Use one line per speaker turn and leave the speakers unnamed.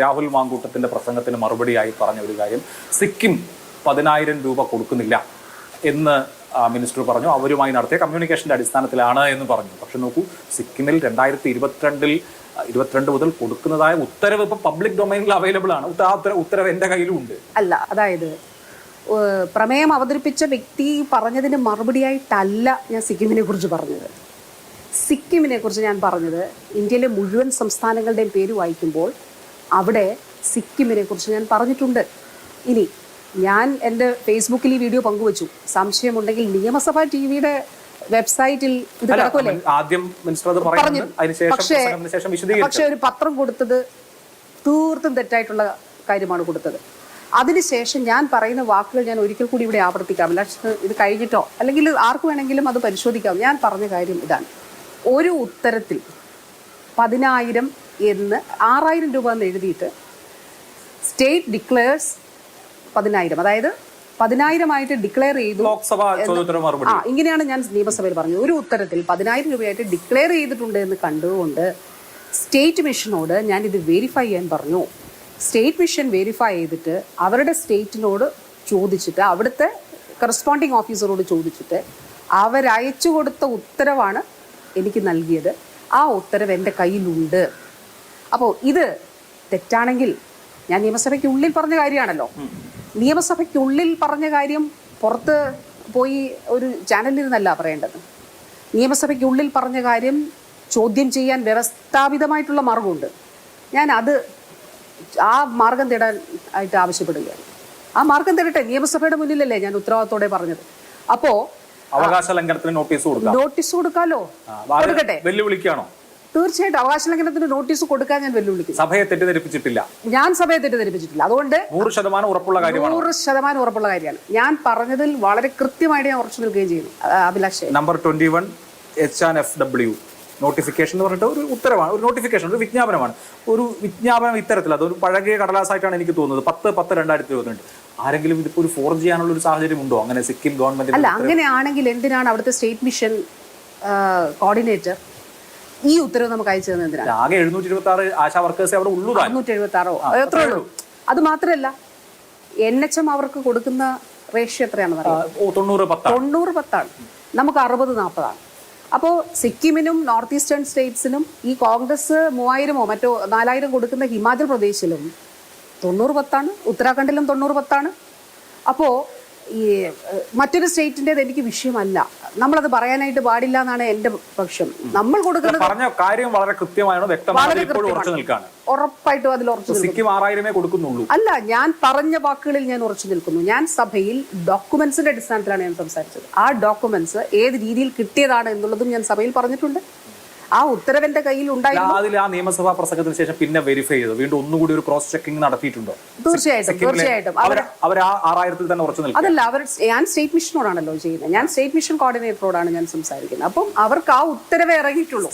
രാഹുൽ മാങ്കൂട്ടത്തിന്റെ പ്രസംഗത്തിന് മറുപടിയായി പറഞ്ഞ ഒരു കാര്യം സിക്കിം പതിനായിരം രൂപ കൊടുക്കുന്നില്ല എന്ന് മിനിസ്റ്റർ പറഞ്ഞു. അവരുമായി നടത്തിയ കമ്മ്യൂണിക്കേഷന്റെ അടിസ്ഥാനത്തിലാണ് എന്ന് പറഞ്ഞു. പക്ഷെ നോക്കൂ സിക്കിമിൽ രണ്ടായിരത്തി ഇരുപത്തിരണ്ടിൽ ഇരുപത്തിരണ്ട് മുതൽ കൊടുക്കുന്നതായ ഉത്തരവ് ഇപ്പൊ പബ്ലിക് ഡൊമൈനിൽ അവൈലബിൾ ആണ്. ഉത്തരവ് എന്റെ കയ്യിലും ഉണ്ട്.
അല്ല അതായത് പ്രമേയം അവതരിപ്പിച്ച വ്യക്തി പറഞ്ഞതിന് മറുപടിയായിട്ടല്ല ഞാൻ സിക്കിമിനെ കുറിച്ച് പറഞ്ഞത്. സിക്കിമിനെ കുറിച്ച് ഞാൻ പറഞ്ഞത് ഇന്ത്യയിലെ മുഴുവൻ സംസ്ഥാനങ്ങളുടെയും പേര് വായിക്കുമ്പോൾ അവിടെ സിക്കിമിനെ കുറിച്ച് ഞാൻ പറഞ്ഞിട്ടുണ്ട്. ഇനി ഞാൻ എന്റെ ഫേസ്ബുക്കിൽ ഈ വീഡിയോ പങ്കുവച്ചു. സംശയമുണ്ടെങ്കിൽ നിയമസഭാ ടി വിയുടെ വെബ്സൈറ്റിൽ ഇത് കിടക്കുമല്ലേ?
ആദ്യം അതിനുശേഷം
പക്ഷേ പക്ഷേ ഒരു പത്രം കൊടുത്തത് തീർത്തും തെറ്റായിട്ടുള്ള കാര്യമാണ് കൊടുത്തത്. അതിനുശേഷം ഞാൻ പറയുന്ന വാക്കുകൾ ഞാൻ ഒരിക്കൽ കൂടി ഇവിടെ ആവർത്തിക്കാം. ഇത് കഴിഞ്ഞിട്ടോ? അല്ലെങ്കിൽ ആർക്ക് വേണമെങ്കിലും അത് പരിശോധിക്കാം. ഞാൻ പറഞ്ഞ കാര്യം ഇതാണ്. ഒരു ഉത്തരത്തിൽ പതിനായിരം എന്ന് ആറായിരം രൂപ എന്ന് എഴുതിയിട്ട് സ്റ്റേറ്റ് ഡിക്ലെയർസ് പതിനായിരം. അതായത് പതിനായിരമായിട്ട് ഡിക്ലെയർ ചെയ്തു ആ ഇങ്ങനെയാണ് ഞാൻ നിയമസഭയിൽ പറഞ്ഞത്. ഒരു ഉത്തരത്തിൽ പതിനായിരം രൂപയായിട്ട് ഡിക്ലെയർ ചെയ്തിട്ടുണ്ട് എന്ന് കണ്ടുകൊണ്ട് സ്റ്റേറ്റ് മിഷനോട് ഞാൻ ഇത് വെരിഫൈ ചെയ്യാൻ പറഞ്ഞു. സ്റ്റേറ്റ് മിഷൻ വെരിഫൈ ചെയ്തിട്ട് അവരുടെ സ്റ്റേറ്റിനോട് ചോദിച്ചിട്ട് അവിടുത്തെ കറസ്പോണ്ടിങ് ഓഫീസറോട് ചോദിച്ചിട്ട് അവരയച്ചു കൊടുത്ത ഉത്തരവാണ് എനിക്ക് നൽകിയത്. ആ ഉത്തരവ് എന്റെ കയ്യിലുണ്ട്. അപ്പോൾ ഇത് തെറ്റാണെങ്കിൽ ഞാൻ നിയമസഭയ്ക്കുള്ളിൽ പറഞ്ഞ കാര്യമാണല്ലോ. നിയമസഭയ്ക്കുള്ളിൽ പറഞ്ഞ കാര്യം പുറത്ത് പോയി ഒരു ചാനലിരുന്നല്ല പറയേണ്ടത്. നിയമസഭയ്ക്കുള്ളിൽ പറഞ്ഞ കാര്യം ചോദ്യം ചെയ്യാൻ വ്യവസ്ഥാപിതമായിട്ടുള്ള മാർഗമുണ്ട്. ഞാൻ അത് ആ മാർഗം തേടാൻ ആയിട്ട് ആവശ്യപ്പെടുകയാണ്. ആ മാർഗം തേടട്ടെ നിയമസഭയുടെ മുന്നിലല്ലേ ഞാൻ ഉത്തരവാദിത്തോടെ പറഞ്ഞത്. അപ്പോ
അവകാശ ലംഘനത്തിന് നോട്ടീസ് കൊടുക്കാം.
നോട്ടീസ് കൊടുക്കാലോ? കൊടുക്കട്ടെ?
വെല്ലുവിളിക്കുകയാണോ?
തീർച്ചയായിട്ടും അവകാശ ലംഘനത്തിന് നോട്ടീസ് കൊടുക്കാൻ ഞാൻ വെല്ലുവിളിക്കും
സഭയെ തെറ്റിദ്ധരിപ്പിച്ചിട്ടില്ല.
ഞാൻ സഭയെ തെറ്റിദ്ധരിപ്പിച്ചിട്ടില്ല. അതുകൊണ്ട്
നൂറ് ശതമാനം ഉറപ്പുള്ള കാര്യമാണ്.
നൂറ് ശതമാനം ഉറപ്പുള്ള കാര്യമാണ്. ഞാൻ പറഞ്ഞതിൽ വളരെ കൃത്യമായിട്ട് ഞാൻ ഉറച്ചു നിൽക്കുകയും ചെയ്യുന്നു Abhilash.
Number twenty one H and F W notification എന്ന് പറഞ്ഞിട്ട് ഒരു ഉത്തരവാണ്. ഒരു നോട്ടിഫിക്കേഷൻ ഒരു വിജ്ഞാപനമാണ്. ഒരു വിജ്ഞാപനം ഇത്തരത്തിൽ അതൊരു പഴകിയ കടലാസായിട്ടാണ് എനിക്ക് തോന്നുന്നത്. പത്ത് പത്ത് രണ്ടായിരത്തി ഇരുപത്തിരണ്ട്. ആരെങ്കിലും ഇതിപ്പോ ഒരു ഫോർ ചെയ്യാനുള്ള ഒരു സാഹചര്യം ഉണ്ടോ? അങ്ങനെ സിക്കിം ഗവൺമെന്റ്
അല്ല അങ്ങനെയാണെങ്കിൽ എന്തിനാണ് അവിടുത്തെ സ്റ്റേറ്റ് മിഷൻ കോർഡിനേറ്റർ ഈ ഉത്തരവ് നമുക്ക് അയച്ചു തന്നെ എന്തിനാണ്
ആകെ എഴുന്നൂറ്റി ഇരുപത്തി ആറ് ആശാ വർക്കേഴ്സ് അവിടെ ഉള്ളൂ താൻ
അറുന്നൂറ്റി എഴുപത്തി ആറോ എത്രേ ഉള്ളൂ? അത് മാത്രമല്ല എൻ എച്ച് എം അവർക്ക് കൊടുക്കുന്ന റേഷ്യോ എത്രയാണെന്ന്
പറയുന്നത് തൊണ്ണൂറ്
തൊണ്ണൂറ് പത്താണ്. നമുക്ക് അറുപത് നാൽപ്പതാണ്. അപ്പോൾ സിക്കിമിനും നോർത്ത് ഈസ്റ്റേൺ സ്റ്റേറ്റ്സിനും ഈ കോൺഗ്രസ് മൂവായിരമോ മറ്റോ നാലായിരം കൊടുക്കുന്ന ഹിമാചൽ പ്രദേശിലും തൊണ്ണൂറ് പത്താണ് ഉത്തരാഖണ്ഡിലും തൊണ്ണൂറ് പത്താണ്. അപ്പോൾ ഈ മറ്റൊരു സ്റ്റേറ്റിന്റെത് എനിക്ക് വിഷയമല്ല. നമ്മളത് പറയാനായിട്ട് പാടില്ല എന്നാണ് എന്റെ പക്ഷം. നമ്മൾ കൊടുക്കുന്നത്
പറഞ്ഞ കാര്യം വളരെ വ്യക്തമാണ്
ഉറപ്പായിട്ടും അതിൽ ഉറച്ചു നിൽക്കും
സിക്കിം ആറായിരമേ കൊടുക്കുന്നുള്ളൂ.
അല്ല ഞാൻ പറഞ്ഞ വാക്കുകളിൽ ഞാൻ ഉറച്ചു നിൽക്കുന്നു. ഞാൻ സഭയിൽ ഡോക്യുമെന്റ്സിന്റെ അടിസ്ഥാനത്തിലാണ് ഞാൻ സംസാരിച്ചത്. ആ ഡോക്യുമെന്റ്സ് ഏത് രീതിയിൽ കിട്ടിയതാണ് എന്നുള്ളതും ഞാൻ സഭയിൽ പറഞ്ഞിട്ടുണ്ട്. ആ ഉത്തരവിന്റെ കയ്യിൽ ഉണ്ടായിരുന്നു.
അതിൽ ആ നിയമസഭാ പ്രസംഗത്തിന് ശേഷം പിന്നെ വെരിഫൈ ചെയ്തു. വീണ്ടും ഒന്നുകൂടി ഒരു ക്രോസ് ചെക്കിംഗ് നടത്തിയിട്ടുണ്ടോ?
തീർച്ചയായിട്ടും തീർച്ചയായിട്ടും.
അവർ ആ ആറായിരത്തിൽ തന്നെ ഉറച്ചു നിൽക്കും
അതല്ല അവർ ഞാൻ സ്റ്റേറ്റ് മിഷനോടാണല്ലോ ചെയ്യുന്നത്. ഞാൻ സ്റ്റേറ്റ് മിഷൻ കോർഡിനേറ്ററോടാണ് ഞാൻ സംസാരിക്കുന്നത്. അപ്പം അവർക്ക് ആ ഉത്തരവ് ഇറങ്ങിയിട്ടുള്ളൂ.